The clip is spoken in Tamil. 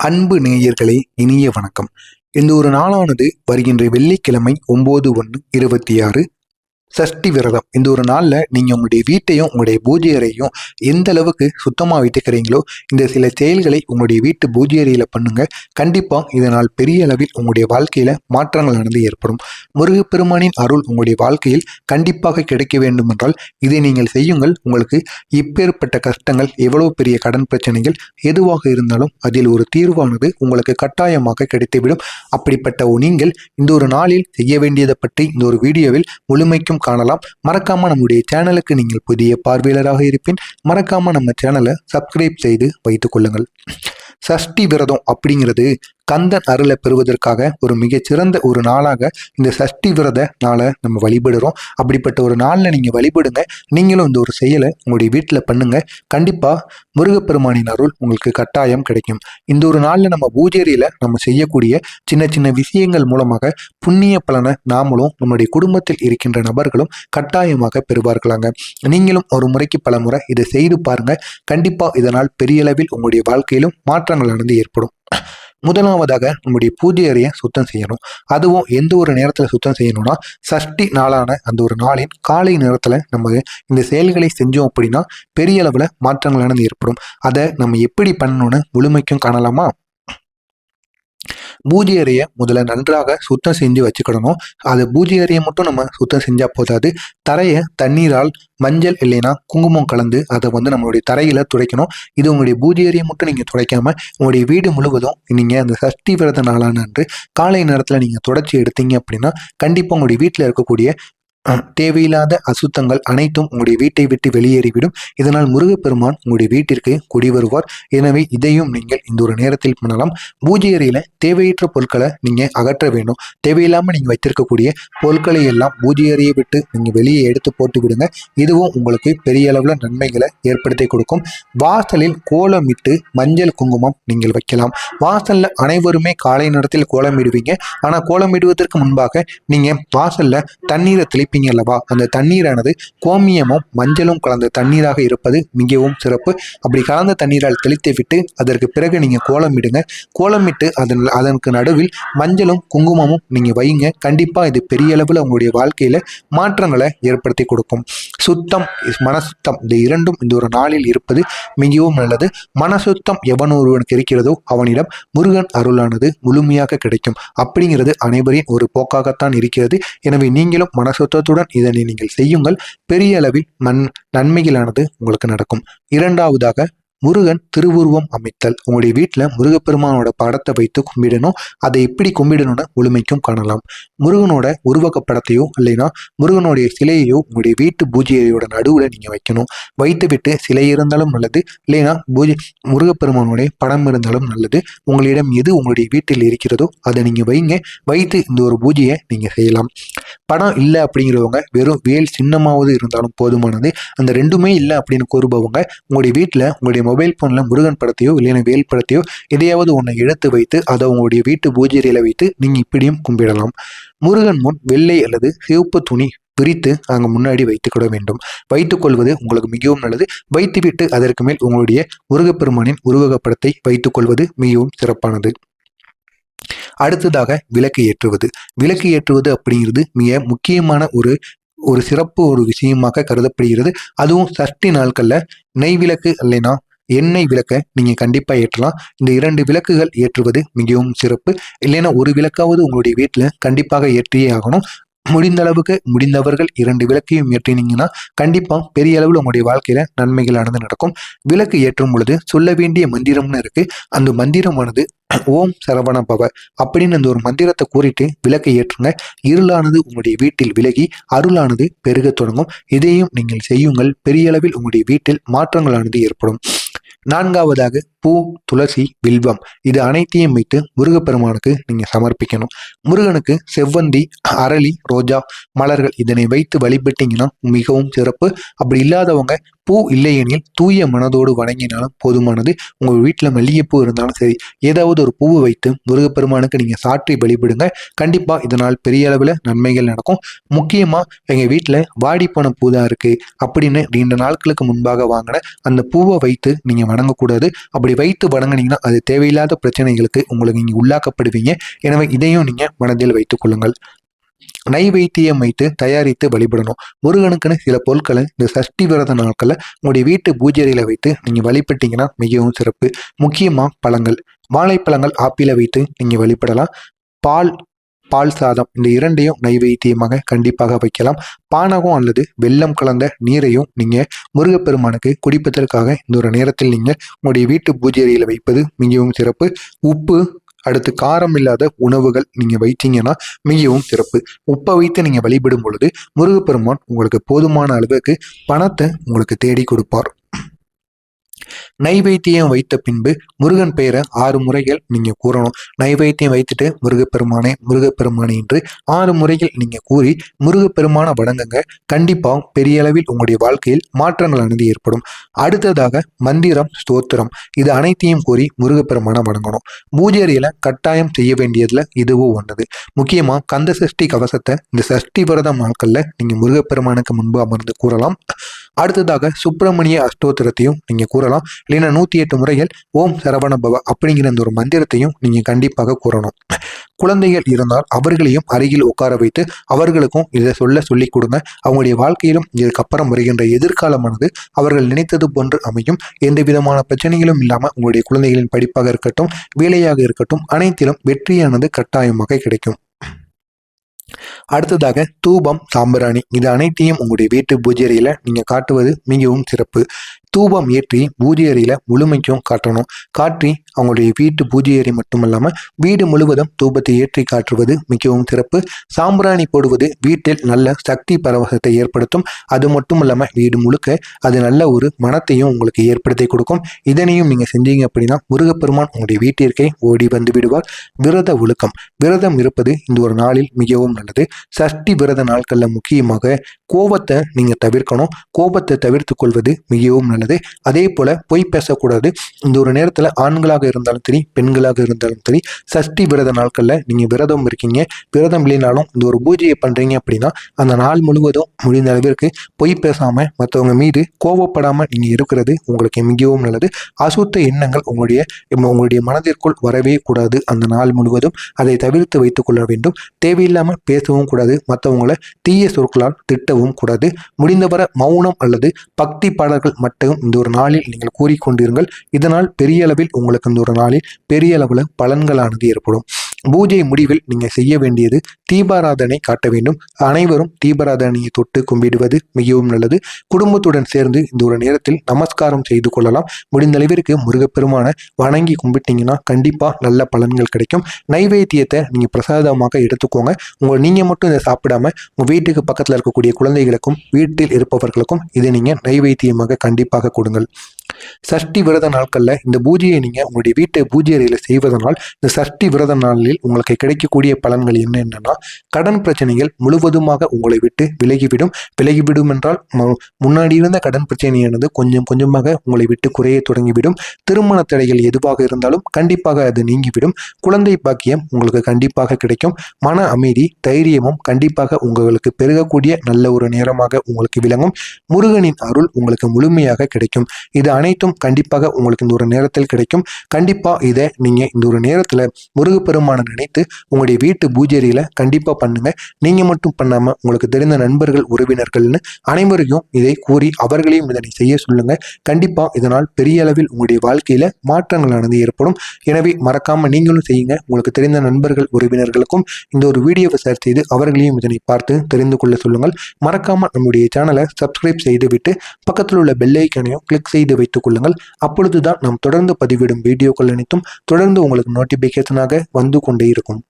அன்பு நேயர்களே இனிய வணக்கம். இந்த ஒரு நாளானது வருகின்ற வெள்ளிக்கிழமை ஒன்பது ஒன்று இருபத்தி ஆறு சஷ்டி விரதம். இந்த ஒரு நாளில் நீங்கள் உங்களுடைய வீட்டையும் உங்களுடைய பூஜை அறையும் எந்த அளவுக்கு சுத்தமாக வைத்துக்கிறீங்களோ இந்த சில செயல்களை உங்களுடைய வீட்டு பூஜை அறையில் பண்ணுங்க. கண்டிப்பாக இதனால் பெரிய அளவில் உங்களுடைய வாழ்க்கையில் மாற்றங்களானது ஏற்படும். முருகப்பெருமானின் அருள் உங்களுடைய வாழ்க்கையில் கண்டிப்பாக கிடைக்க வேண்டும் என்றால் இதை நீங்கள் செய்யுங்கள். உங்களுக்கு இப்பேற்பட்ட கஷ்டங்கள் எவ்வளவு பெரிய கடன் பிரச்சனைகள் எதுவாக இருந்தாலும் அதில் ஒரு தீர்வானது உங்களுக்கு கட்டாயமாக கிடைத்துவிடும். அப்படிப்பட்ட நீங்கள் இந்த ஒரு நாளில் செய்ய வேண்டியதை பற்றி இந்த ஒரு வீடியோவில் முழுமைக்கும் காணலாம். மறக்காம நம்முடைய சேனலுக்கு நீங்கள் புதிய பார்வையாளராக இருப்பின் மறக்காம நம்ம சேனலை சப்ஸ்கிரைப் செய்து வைத்துக் கொள்ளுங்கள். சஷ்டி விரதம் அப்படிங்கிறது கந்தன் அருளை பெறுவதற்காக ஒரு மிகச்சிறந்த ஒரு நாளாக இந்த சஷ்டி விரத நாளை நம்ம வழிபடுறோம். அப்படிப்பட்ட ஒரு நாளில் நீங்கள் வழிபடுங்க. நீங்களும் இந்த ஒரு செயலை உங்களுடைய வீட்டில் பண்ணுங்க. கண்டிப்பாக முருகப்பெருமானின் அருள் உங்களுக்கு கட்டாயம் கிடைக்கும். இந்த ஒரு நாளில் நம்ம பூஜேரியில் நம்ம செய்யக்கூடிய சின்ன சின்ன விஷயங்கள் மூலமாக புண்ணிய பலனை நாமளும் நம்முடைய குடும்பத்தில் இருக்கின்ற நபர்களும் கட்டாயமாக பெறுவார்களாங்க. நீங்களும் ஒரு முறைக்கு பல முறை இதை செய்து பாருங்க. கண்டிப்பாக இதனால் பெரிய அளவில் உங்களுடைய வாழ்க்கையிலும் மாற்றங்களானது ஏற்படும். முதலாவதாக நம்முடைய பூஜை அறையை சுத்தம் செய்யணும். அதுவும் எந்த ஒரு நேரத்தில் சுத்தம் செய்யணும்னா சஷ்டி நாளான அந்த ஒரு நாளின் காலை நேரத்தில் நம்ம இந்த செயல்களை செஞ்சோம் அப்படின்னா பெரிய அளவில் மாற்றங்களானது ஏற்படும். அதை நம்ம எப்படி பண்ணணும்னு முழுமைக்கும் காணலாமா? பூஜை அறையை முதல்ல நன்றாக சுத்தம் செஞ்சு வச்சுக்கிடணும் அது பூஜை அறையை மட்டும் நம்ம சுத்தம் செஞ்சால் போதாது. தரையை தண்ணீரால் மஞ்சள் இல்லைன்னா குங்குமம் கலந்து அதை வந்து நம்மளுடைய தரையில் துடைக்கணும். இது உங்களுடைய பூஜை அறையை மட்டும் நீங்கள் துடைக்காம உங்களுடைய வீடு முழுவதும் நீங்கள் அந்த சஷ்டி விரத நாளான அன்று காலை நேரத்தில் நீங்கள் தொடச்சி எடுத்தீங்க அப்படின்னா கண்டிப்பாக உங்களுடைய வீட்டில் இருக்கக்கூடிய தேவையில்லாத அசுத்தங்கள் அனைத்தும் உங்களுடைய வீட்டை விட்டு வெளியேறிவிடும். இதனால் முருகப்பெருமான் உங்களுடைய வீட்டிற்கு குடி வருவார். எனவே இதையும் நீங்கள் இந்த ஒரு நேரத்தில் பண்ணலாம். பூஜை அறையில் தேவையற்ற பொருட்களை நீங்கள் அகற்ற வேண்டும். தேவையில்லாமல் நீங்கள் வைத்திருக்கக்கூடிய பொருட்களை எல்லாம் பூஜை அறையை விட்டு நீங்கள் வெளியே எடுத்து போட்டு விடுங்க. இதுவும் உங்களுக்கு பெரிய அளவில் நன்மைகளை ஏற்படுத்தி கொடுக்கும். வாசலில் கோலமிட்டு மஞ்சள் குங்குமம் நீங்கள் வைக்கலாம். வாசலில் அனைவருமே காலை நேரத்தில் கோலமிடுவீங்க. ஆனால் கோலமிடுவதற்கு முன்பாக நீங்கள் வாசலில் தண்ணீரை தெளிப்பீங்க அல்லவா? அந்த தண்ணீரானது கோமியமும் மஞ்சளும் கலந்த தண்ணீராக இருப்பது மிகவும் சிறப்பு. அப்படி கலந்த தண்ணீரால் தெளித்து விட்டு அதற்கு பிறகு நீங்க கோலமிடுங்க கோலமிட்டு அதன் அதற்கு நடுவில் மஞ்சளும் குங்குமமும் நீங்க வைங்க கண்டிப்பாக இது பெரிய அளவில் உங்களுடைய வாழ்க்கையில மாற்றங்களை ஏற்படுத்தி கொடுக்கும். சுத்தம் மனசுத்தம் இந்த இரண்டும் இந்த ஒரு நாளில் இருப்பது மிகவும் நல்லது. மனசுத்தம் எவன் ஒருவனுக்கு இருக்கிறதோ அவனிடம் முருகன் அருளானது முழுமையாக கிடைக்கும். அப்படிங்கிறது அனைவரின் ஒரு போக்காகத்தான் இருக்கிறது. எனவே நீங்களும் மனசுத்தத்துடன் இதனை நீங்கள் செய்யுங்கள். பெரிய அளவில் மண் நன்மைகளானது உங்களுக்கு நடக்கும். இரண்டாவதாக முருகன் திருவுருவம் அமைத்தல். உங்களுடைய வீட்டில் முருகப்பெருமானோட படத்தை வைத்து கும்பிடணும். அதை எப்படி கும்பிடணும்னு முழுமைக்கும் காணலாம். முருகனோட உருவக படத்தையோ இல்லைன்னா முருகனுடைய சிலையையோ உங்களுடைய வீட்டு பூஜையோட நடுவில் நீங்கள் வைக்கணும். வைத்து விட்டு சிலை இருந்தாலும் நல்லது இல்லைன்னா பூஜை முருகப்பெருமானுடைய படம் இருந்தாலும் நல்லது. உங்களிடம் எது உங்களுடைய வீட்டில் இருக்கிறதோ அதை நீங்கள் வைங்க. வைத்து இந்த ஒரு பூஜையை நீங்கள் செய்யலாம். படம் இல்லை அப்படிங்கிறவங்க வெறும் வேல் சின்னமாவது இருந்தாலும் போதுமானது. அந்த ரெண்டுமே இல்லை அப்படின்னு கூறுபவங்க உங்களுடைய வீட்டில் உங்களுடைய மொபைல் ஃபோனில் முருகன் படத்தையோ இல்லைன்னா வேல் படத்தையோ எதையாவது ஒன்றை எடுத்து வைத்து அதை உங்களுடைய வீட்டு பூஜையில வைத்து நீங்கள் இப்படியும் கும்பிடலாம். முருகன் முன் வெள்ளை அல்லது சிவப்பு துணி பிரித்து அங்கே முன்னாடி வைத்துக்கொள்ள வேண்டும். வைத்துக்கொள்வது உங்களுக்கு மிகவும் நல்லது. வைத்துவிட்டு அதற்கு மேல் உங்களுடைய முருகப்பெருமானின் உருவகப்படத்தை வைத்துக்கொள்வது மிகவும் சிறப்பானது. அடுத்ததாக விளக்கு ஏற்றுவது. விளக்கு ஏற்றுவது அப்படிங்கிறது மிக முக்கியமான ஒரு ஒரு சிறப்பு ஒரு விஷயமாக கருதப்படுகிறது. அதுவும் சஷ்டி நாட்களில் நெய் விளக்கு இல்லைன்னா எண்ணெய் விளக்கை நீங்கள் கண்டிப்பாக ஏற்றலாம். இந்த இரண்டு விளக்குகள் ஏற்றுவது மிகவும் சிறப்பு. இல்லைன்னா ஒரு விளக்காவது உங்களுடைய வீட்டில் கண்டிப்பாக ஏற்றியே ஆகணும். முடிந்த அளவுக்கு முடிந்தவர்கள் இரண்டு விளக்கையும் ஏற்றினீங்கன்னா கண்டிப்பாக பெரிய அளவில் உங்களுடைய வாழ்க்கையில் நன்மைகளானது நடக்கும். விளக்கு ஏற்றும் பொழுது சொல்ல வேண்டிய மந்திரம்னு இருக்குது அந்த மந்திரமானது ஓம் சரவண பவ அப்படின்னு அந்த ஒரு மந்திரத்தை கூறிட்டு விளக்கை ஏற்றுங்க. இருளானது உங்களுடைய வீட்டில் விலகி அருளானது பெருக தொடங்கும். இதையும் நீங்கள் செய்யுங்கள். பெரிய அளவில் உங்களுடைய வீட்டில் மாற்றங்களானது ஏற்படும். நான்காவதாக பூ துளசி வில்வம் இது அனைத்தையும் வைத்து முருகப்பெருமானுக்கு நீங்கள் சமர்ப்பிக்கணும். முருகனுக்கு செவ்வந்தி அரளி ரோஜா மலர்கள் இதனை வைத்து வழிபட்டீங்கன்னா மிகவும் சிறப்பு. அப்படி இல்லாதவங்க பூ இல்லையெனில் தூய மனதோடு வணங்கினாலும் போதுமானது. உங்கள் வீட்டில் மல்லிகைப்பூ இருந்தாலும் சரி ஏதாவது ஒரு பூவை வைத்து முருகப்பெருமானுக்கு நீங்கள் சாற்றி வழிபடுங்க கண்டிப்பாக இதனால் பெரிய அளவில் நன்மைகள் நடக்கும். முக்கியமாக எங்கள் வீட்டில் வாடி போன பூ தான் இருக்குது அப்படின்னு நீண்ட நாட்களுக்கு முன்பாக வாங்கின அந்த பூவை வைத்து நீங்கள் வணங்கக்கூடாது. அப்படி வைத்து வணங்கினீங்கன்னா அது தேவையில்லாத பிரச்சனைகளுக்கு உங்களுக்கு நீங்கள் உள்ளாக்கப்படுவீங்க. எனவே இதையும் நீங்கள் மனதில் வைத்துக் கொள்ளுங்கள். நைவேத்தியம் வைத்து தயாரித்து வழிபடணும். முருகனுக்குன்னு சில பொருட்களை இந்த சஷ்டி விரத நாட்களில் உங்களுடைய வீட்டு பூஜையில வைத்து நீங்கள் வழிபட்டீங்கன்னா மிகவும் சிறப்பு. முக்கியமாக பழங்கள். வாழைப்பழங்கள் ஆப்பிளை வைத்து நீங்கள் வழிபடலாம். பால் பால் சாதம் இந்த இரண்டையும் நைவேத்தியமாக கண்டிப்பாக வைக்கலாம். பானகம் அல்லது வெள்ளம் கலந்த நீரையும் நீங்கள் முருகப்பெருமானுக்கு குடிப்பதற்காக இந்த ஒரு நேரத்தில் நீங்கள் உங்களுடைய வீட்டு பூஜை அறையில் வைப்பது மிகவும் சிறப்பு. உப்பு அடுத்து காரம் இல்லாத உணவுகள் நீங்கள் வைத்தீங்கன்னா மிகவும் சிறப்பு. உப்பை வைத்து நீங்கள் வழிபடும் பொழுது முருகப்பெருமான் உங்களுக்கு போதுமான அளவுக்கு பணத்தை உங்களுக்கு தேடி கொடுப்பார். நைவேத்தியம் வைத்த பின்பு முருகன் பெயரை ஆறு முறைகள் நீங்க கூறணும். நைவேத்தியம் வைத்துட்டு முருகப்பெருமானே முருகப்பெருமானே என்று ஆறு முறைகள் நீங்க கூறி முருகப்பெருமான வணங்குங்க. கண்டிப்பா பெரிய அளவில் உங்களுடைய வாழ்க்கையில் மாற்றங்கள் அணுதி ஏற்படும். அடுத்ததாக மந்திரம் ஸ்தோத்திரம் இது அனைத்தையும் கூறி முருகப்பெருமான வணங்கணும். பூஜை அறையில கட்டாயம் செய்ய வேண்டியதுல இதுவும் ஒன்றது. முக்கியமா கந்த சஷ்டி கவசத்தை இந்த சஷ்டி விரதம் நாட்கள்ல நீங்க முருகப்பெருமானுக்கு முன்பு அமர்ந்து கூறலாம். அடுத்ததாக சுப்பிரமணிய அஷ்டோத்திரத்தையும் நீங்கள் கூறலாம். இல்லைன்னா நூற்றி எட்டு முறைகள் ஓம் சரவண பவ அப்படிங்கிற அந்த ஒரு மந்திரத்தையும் நீங்கள் கண்டிப்பாக கூறணும். குழந்தைகள் இருந்தால் அவர்களையும் அருகில் உட்கார வைத்து அவர்களுக்கும் இதை சொல்ல சொல்லிக் கொடுங்க. அவங்களுடைய வாழ்க்கையிலும் இதுக்கப்புறம் வருகின்ற எதிர்காலமானது அவர்கள் நினைத்தது போன்று அமையும். எந்த விதமான பிரச்சனைகளும் இல்லாமல் உங்களுடைய குழந்தைகளின் படிப்பாக இருக்கட்டும் வேலையாக இருக்கட்டும் அனைத்திலும் வெற்றியானது கட்டாயமாக கிடைக்கும். அடுத்ததாக தூபம் சாம்பிராணி. இது அனைத்தையும் உங்களுடைய வீட்டு பூஜை அறையில் நீங்கள் காட்டுவது மிகவும் சிறப்பு. தூபம் ஏற்றி பூஜை அறையில் முழுமைக்கும் காட்டணும். காட்டி அவங்களுடைய வீட்டு பூஜை அறை மட்டும் இல்லாமல் வீடு முழுவதும் தூபத்தை ஏற்றி காட்டுவது மிகவும் சிறப்பு. சாம்பிராணி போடுவது வீட்டில் நல்ல சக்தி பரவசத்தை ஏற்படுத்தும். அது மட்டும் இல்லாமல் வீடு முழுக்க அது நல்ல ஒரு மனத்தையும் உங்களுக்கு ஏற்படுத்தி கொடுக்கும். இதனையும் நீங்கள் செஞ்சீங்க அப்படின்னா முருகப்பெருமான் உங்களுடைய வீட்டிற்கே ஓடி வந்து விடுவார். விரத ஒழுக்கம். விரதம் இருப்பது இந்த ஒரு நாளில் மிகவும் நல்லது. சஷ்டி விரத நாட்களில் முக்கியமாக கோபத்தை நீங்கள் தவிர்க்கணும். கோபத்தை தவிர்த்து கொள்வது மிகவும் நல்லது. அதே போல் பொய் பேசக்கூடாது. இந்த ஒரு நேரத்தில் ஆண்களாக இருந்தாலும் சரி பெண்களாக இருந்தாலும் சரி சஷ்டி விரத நாட்களில் நீங்கள் விரதம் இருக்கீங்க. விரதம் இல்லைனாலும் இந்த ஒரு பூஜையை பண்ணுறீங்க அப்படின்னா அந்த நாள் முழுவதும் முடிந்த அளவிற்கு பொய் பேசாமல் மற்றவங்க மீது கோவப்படாமல் நீங்கள் இருக்கிறது உங்களுக்கு மிகவும் நல்லது. அசுத்த எண்ணங்கள் உங்களுடைய உங்களுடைய மனதிற்குள் வரவே கூடாது அந்த நாள் முழுவதும். அதை தவிர்த்து வைத்துக் கொள்ள வேண்டும். தேவையில்லாமல் பேசவும் கூடாது. மற்றவங்களை தீய சொற்களால் திட்டவும் கூடாது. முடிந்தவரை மௌனம் அல்லது பக்தி பாடல்கள் மட்டும் இந்த ஒரு நாளில் நீங்கள் கூறிக்கொண்டிருங்கள். இதனால் பெரிய அளவில் உங்களுக்கு இந்த ஒரு நாளில் பெரிய அளவில் பலன்களானது ஏற்படும். பூஜை முடிவில் நீங்கள் செய்ய வேண்டியது தீபாராதனை காட்ட வேண்டும். அனைவரும் தீபாராதனையை தொட்டு கும்பிடுவது மிகவும் நல்லது. குடும்பத்துடன் சேர்ந்து இந்த ஒரு நேரத்தில் நமஸ்காரம் செய்து கொள்ளலாம். முடிந்த அளவிற்கு முருகப்பெருமான வணங்கி கும்பிட்டீங்கன்னா கண்டிப்பாக நல்ல பலன்கள் கிடைக்கும். நைவேத்தியத்தை நீங்கள் பிரசாதமாக எடுத்துக்கோங்க. உங்கள் நீங்கள் மட்டும் இதை சாப்பிடாம உங்கள் வீட்டுக்கு பக்கத்தில் இருக்கக்கூடிய குழந்தைகளுக்கும் வீட்டில் இருப்பவர்களுக்கும் இதை நீங்கள் நைவேத்தியமாக கண்டிப்பாக கொடுங்கள். சஷ்டி விரத நாட்களில் இந்த பூஜையை நீங்கள் உங்களுடைய வீட்டை பூஜை அறையில் செய்வதனால் இந்த சஷ்டி விரத நாளில் உங்களுக்கு கிடைக்கக்கூடிய பலன்கள் என்ன என்னன்னா கடன் பிரச்சனைகள் முழுவதுமாக உங்களை விட்டு விலகிவிடும். விலகிவிடும் என்றால் முன்னாடி இருந்த கடன் பிரச்சனையானது கொஞ்சம் கொஞ்சமாக உங்களை விட்டு குறைய தொடங்கிவிடும். திருமண தடைகள் எதுவாக இருந்தாலும் கண்டிப்பாக அது நீங்கிவிடும். குழந்தை பாக்கியம் உங்களுக்கு கண்டிப்பாக கிடைக்கும். மன அமைதி தைரியமும் கண்டிப்பாக உங்களுக்கு பெருகக்கூடிய நல்ல ஒரு நேரமாக உங்களுக்கு விளங்கும். முருகனின் அருள் உங்களுக்கு முழுமையாக கிடைக்கும். இது அனைத்தும் கண்டிப்பாக உங்களுக்கு இந்த ஒரு நேரத்தில் கிடைக்கும். கண்டிப்பாக இதை நீங்கள் இந்த ஒரு நேரத்தில் முருகப்பெருமானை நினைத்து உங்களுடைய வீட்டு பூஜேரியில் கண்டிப்பாக பண்ணுங்கள் நீங்கள் மட்டும் பண்ணாமல் உங்களுக்கு தெரிந்த நண்பர்கள் உறவினர்கள்னு அனைவரையும் இதை கூறி அவர்களையும் இதனை செய்ய சொல்லுங்கள் கண்டிப்பாக இதனால் பெரிய அளவில் உங்களுடைய வாழ்க்கையில் மாற்றங்களானது ஏற்படும். எனவே மறக்காமல் நீங்களும் செய்யுங்க. உங்களுக்கு தெரிந்த நண்பர்கள் உறவினர்களுக்கும் இந்த ஒரு வீடியோவை ஷேர் செய்து அவர்களையும் இதனை பார்த்து தெரிந்து கொள்ள சொல்லுங்கள். மறக்காமல் நம்முடைய சேனலை சப்ஸ்கிரைப் செய்துவிட்டு பக்கத்தில் உள்ள பெல்லைக்கனையும் கிளிக் செய்து வைத்து வைத்துக் கொள்ளுங்கள். அப்பொழுதுதான் நாம் தொடர்ந்து பதிவிடும் வீடியோக்கள் அனைத்தும் தொடர்ந்து உங்களுக்கு நோட்டிபிகேஷனாக வந்து கொண்டே இருக்கும்.